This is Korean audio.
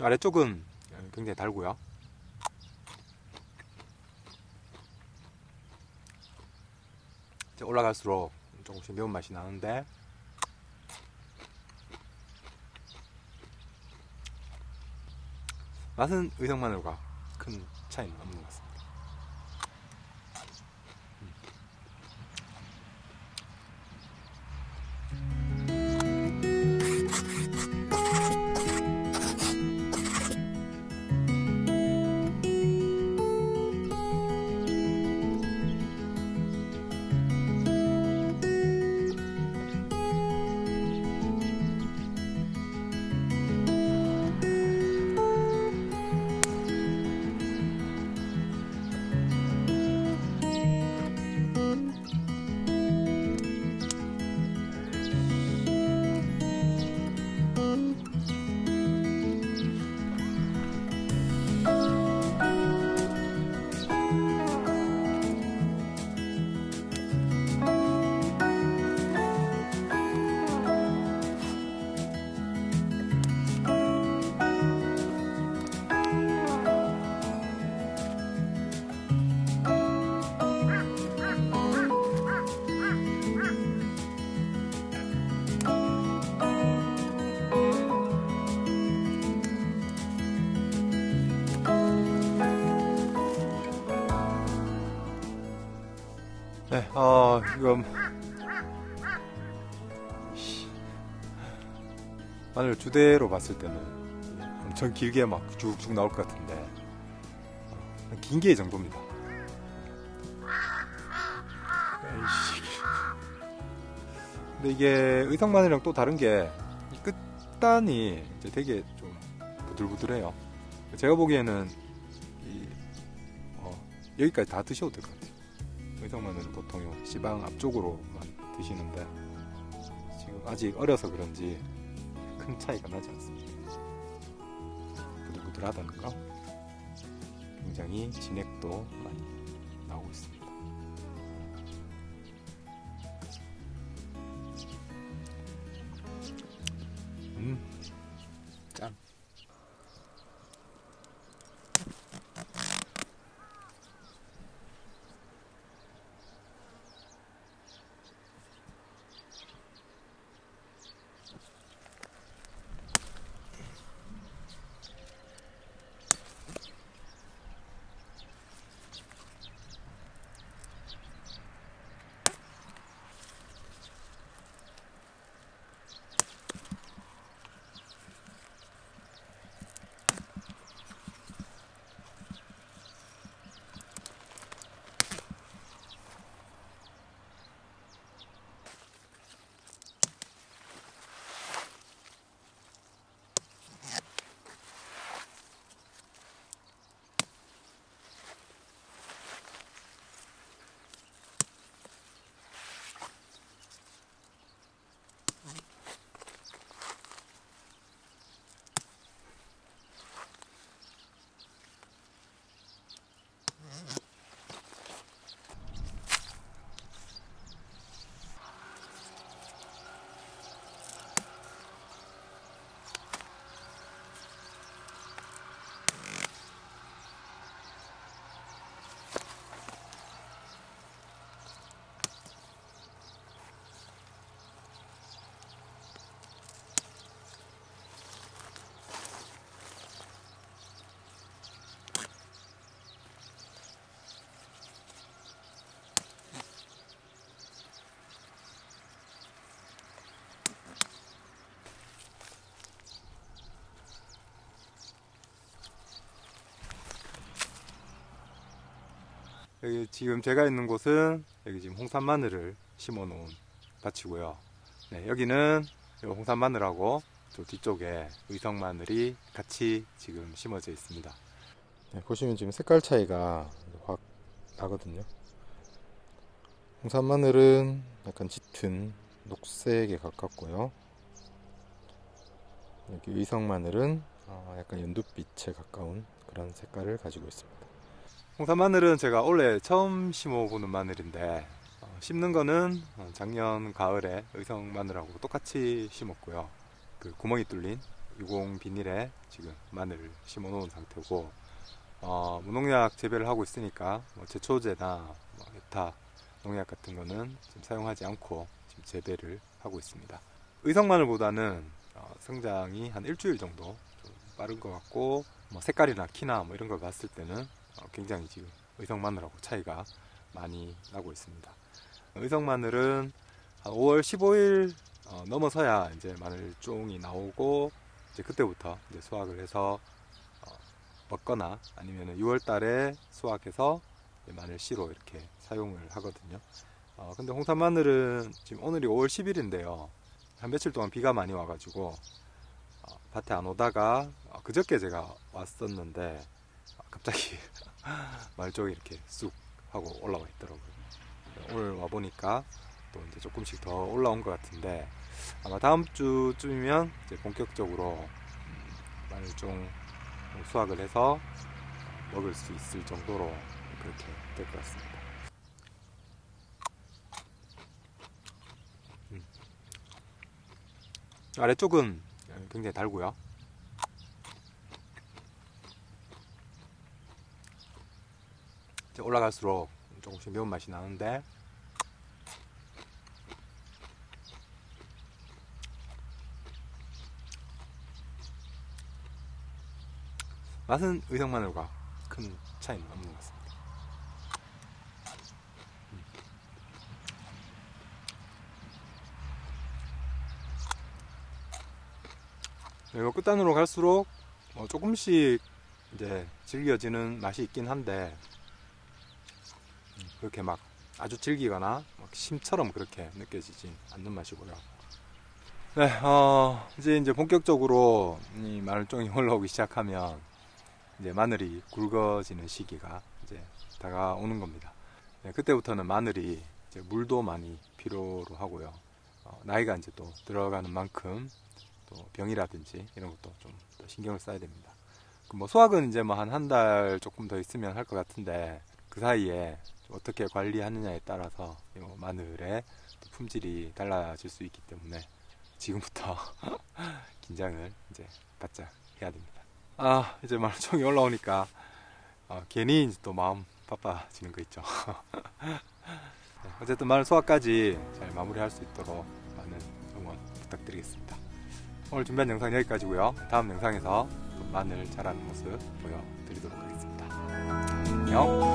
아래쪽은 굉장히 달고요. 올라갈수록 조금씩 매운맛이 나는데 맛은 의성마늘과 큰 차이는 없는 것 같습니다. 네, 어, 이건 마늘 두 대로 봤을 때는 엄청 길게 막 쭉쭉 나올 것 같은데 어, 긴게이 정도입니다. 근데 이게 의성 마늘이랑 또 다른 게이 끝단이 이제 되게 좀 부들부들해요. 제가 보기에는 이, 어, 여기까지 다 드셔도 될 것 같아요. 의성마늘은 보통 요 지방 앞쪽으로만 드시는데 지금 아직 어려서 그런지 큰 차이가 나지 않습니다. 부들부들하다는 거 굉장히 진액도 많이 여기 지금 제가 있는 곳은 여기 지금 홍산 마늘을 심어 놓은 밭이고요. 네, 여기는 요 홍산 마늘하고 저 뒤쪽에 의성 마늘이 같이 지금 심어져 있습니다. 네, 보시면 지금 색깔 차이가 확 나거든요. 홍산 마늘은 약간 짙은 녹색에 가깝고요. 여기 의성 마늘은 어, 약간 연두빛에 가까운 그런 색깔을 가지고 있습니다. 홍산 마늘은 제가 원래 처음 심어보는 마늘인데 어, 심는 거는 어, 작년 가을에 의성 마늘하고 똑같이 심었고요. 그 구멍이 뚫린 유공 비닐에 지금 마늘을 심어 놓은 상태고 어, 무농약 재배를 하고 있으니까 뭐 제초제나 뭐 기타 농약 같은 거는 지금 사용하지 않고 지금 재배를 하고 있습니다. 의성 마늘보다는 어, 성장이 한 일주일 정도 좀 빠른 것 같고 뭐 색깔이나 키나 뭐 이런 걸 봤을 때는 어, 굉장히 지금 의성 마늘하고 차이가 많이 나고 있습니다. 의성 마늘은 한 5월 15일 어, 넘어서야 이제 마늘종이 나오고 이제 그때부터 이제 수확을 해서 어, 먹거나 아니면 6월 달에 수확해서 마늘 씨로 이렇게 사용을 하거든요. 어, 근데 홍산 마늘은 지금 오늘이 5월 10일인데요. 한 며칠 동안 비가 많이 와가지고 어, 밭에 안 오다가 어, 그저께 제가 왔었는데 어, 갑자기 마늘 쪽이 이렇게 쑥 하고 올라와 있더라고요. 오늘 와 보니까 또 이제 조금씩 더 올라온 것 같은데 아마 다음 주쯤이면 이제 본격적으로 음, 마늘종 수확을 해서 먹을 수 있을 정도로 그렇게 될 것 같습니다. 음. 아래쪽은 굉장히 달고요. 이제 올라갈수록 조금씩 매운맛이 나는데 맛은 의성마늘과 큰 차이는 없는 것 같습니다. 음. 그리고 끝단으로 갈수록 뭐 조금씩 이제 질겨지는 맛이 있긴 한데 음, 그렇게 막 아주 질기거나 막 심처럼 그렇게 느껴지진 않는 맛이고요. 네, 어, 이제 이제 본격적으로 이 마늘종이 올라오기 시작하면 이제 마늘이 굵어지는 시기가 이제 다가오는 겁니다. 네, 그때부터는 마늘이 이제 물도 많이 필요로 하고요. 어, 나이가 이제 또 들어가는 만큼 또 병이라든지 이런 것도 좀더 신경을 써야 됩니다. 그뭐 수확은 이제 뭐 한 한 달 조금 더 있으면 할 것 같은데 그 사이에 좀 어떻게 관리하느냐에 따라서 이 마늘의 또 품질이 달라질 수 있기 때문에 지금부터 긴장을 이제 바짝 해야 됩니다. 아 이제 마늘총이 올라오니까 어, 괜히 또 마음 바빠지는 거 있죠. 네, 어쨌든 마늘 소화까지 잘 마무리할 수 있도록 많은 응원 부탁드리겠습니다. 오늘 준비한 영상 여기까지고요. 다음 영상에서 또 마늘 자라는 모습 보여드리도록 하겠습니다. 안녕.